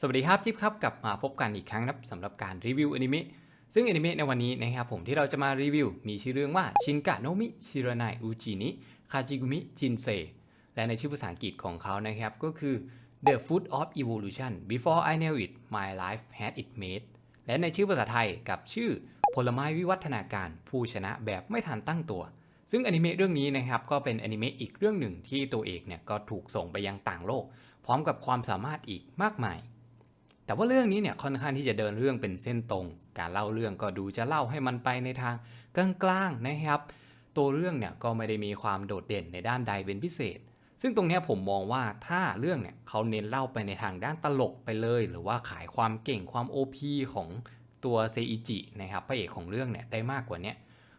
สวัสดีครับจิ๊บครับกลับมาพบกันอีกครั้งนะครับสำหรับการรีวิวอนิเมะซึ่งอนิเมะในวันนี้นะครับผมที่เราจะมารีวิว มีชื่อเรื่องว่าชินกะโนมิชิรานายอุจินิคาจิกุมิจินเซและในชื่อภาษาอังกฤษของเขานะครับก็คือ The Food of Evolution Before I Knew It My Life Had It Made และในชื่อภาษาไทยกับชื่อผลไม้วิวัฒนาการผู้ชนะแบบไม่ทันตั้งตัว ซึ่งอนิเมะเรื่องนี้นะครับก็เป็นอนิเมะอีกเรื่องหนึ่งที่ตัวเอกเนี่ยก็ถูกส่งไปยังต่างโลก พร้อมกับความสามารถอีกมากมาย แต่ว่าเรื่องนี้เนี่ยค่อนข้างที่จะเดินเรื่องเป็นเส้นตรง การเล่าเรื่องก็ดูจะเล่าให้มันไปในทางกลางๆนะครับ ตัวเรื่องเนี่ยก็ไม่ได้มีความโดดเด่นในด้านใดเป็นพิเศษ ซึ่งตรงนี้ผมมองว่าถ้าเรื่องเนี่ยเขาเน้นเล่าไปในทางด้านตลกไปเลย หรือว่าขายความเก่งความ OP ของตัวเซอิจินะครับพระเอกของเรื่องเนี่ยได้มากกว่านี้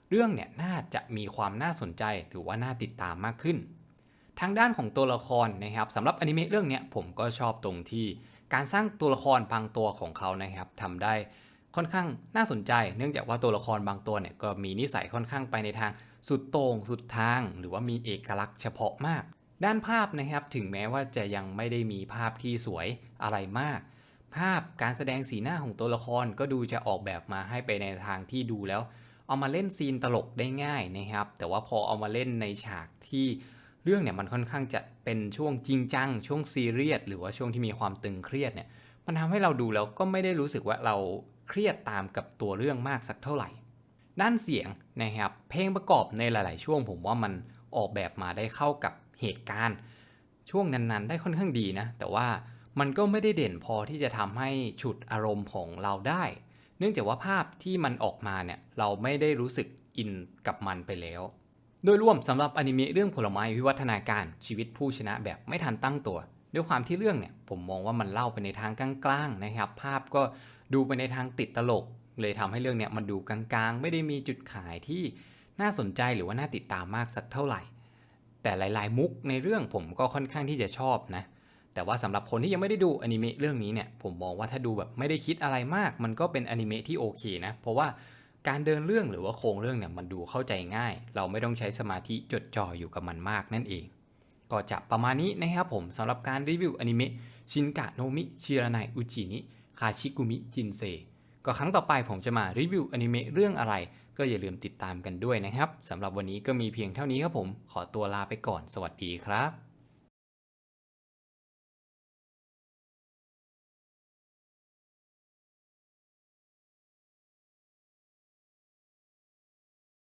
เรื่องเนี่ยน่าจะมีความน่าสนใจหรือว่าน่าติดตามมากขึ้น ทางด้านของตัวละครนะครับสำหรับอนิเมะเรื่องนี้ผมก็ชอบตรงที่การสร้างตัวละครบางตัวของเขานะครับทำได้ค่อนข้างน่าสนใจ เนื่องจากว่าตัวละครบางตัวเนี่ยก็มีนิสัยค่อนข้างไปในทางสุดโต่งสุดทาง หรือว่ามีเอกลักษณ์เฉพาะมาก ด้านภาพนะครับถึงแม้ว่าจะยังไม่ได้มีภาพที่สวยอะไรมาก ภาพการแสดงสีหน้าของตัวละครก็ดูจะออกแบบมาให้ไปในทางที่ดูแล้ว เอามาเล่นซีนตลกได้ง่ายนะครับ แต่ว่าพอเอามาเล่นในฉากที่ รื่องเนี่ยมันค่อนข้างจะเป็นช่วงจริงจัง ช่วงซีเรียสหรือว่าช่วงที่มีความตึงเครียดเนี่ยมันทำให้เราดูแล้วก็ไม่ได้รู้สึกว่าเราเครียดตามกับตัวเรื่องมากสักเท่าไหร่ ด้านเสียงนะครับเพลงประกอบในหลาย ๆ ช่วง ผมว่ามันออกแบบมาได้เข้ากับเหตุการณ์ ช่วงนั้น ๆ ได้ค่อนข้างดีนะ แต่ว่ามันก็ไม่ได้เด่นพอที่จะทำให้ฉุดอารมณ์ของเราได้ เนื่องจากว่าภาพที่มันออกมาเนี่ยเราไม่ได้รู้สึกอินกับมันไปแล้ว โดยรวมสำหรับอนิเมะเรื่องผลไม้วิวัฒนาการชีวิตผู้ชนะแบบไม่ทันตั้งตัว ด้วยความที่เรื่องเนี่ยผมมองว่ามันเล่าไปในทางกลางๆนะครับ ภาพก็ดูไปในทางติดตลก เลยทำให้เรื่องเนี่ยมันดูกลางๆ ไม่ได้มีจุดขายที่น่าสนใจหรือว่าน่าติดตามมากสักเท่าไหร่ แต่หลายๆ มุกในเรื่องผมก็ค่อนข้างที่จะชอบนะแต่ว่าสำหรับคนที่ยังไม่ได้ดูอนิเมะเรื่องนี้เนี่ยผมมองว่าถ้าดูแบบไม่ได้คิดอะไรมาก มันก็เป็นอนิเมะที่โอเคนะเพราะว่า การเดินเรื่องหรือว่าโครงเรื่องเนี่ยมันดูเข้าใจง่าย เราไม่ต้องใช้สมาธิจดจ่ออยู่กับมันมากนั่นเอง ก็จะประมาณนี้นะครับผมสำหรับการรีวิวอนิเมะชินกะโนมิชิรานายอุจินิคาชิกุมิจินเซก็ครั้งต่อไปผมจะมารีวิวอนิเมะเรื่องอะไร ก็อย่าลืมติดตามกันด้วยนะครับสำหรับวันนี้ก็มีเพียงเท่านี้ครับผม ขอตัวลาไปก่อนสวัสดีครับ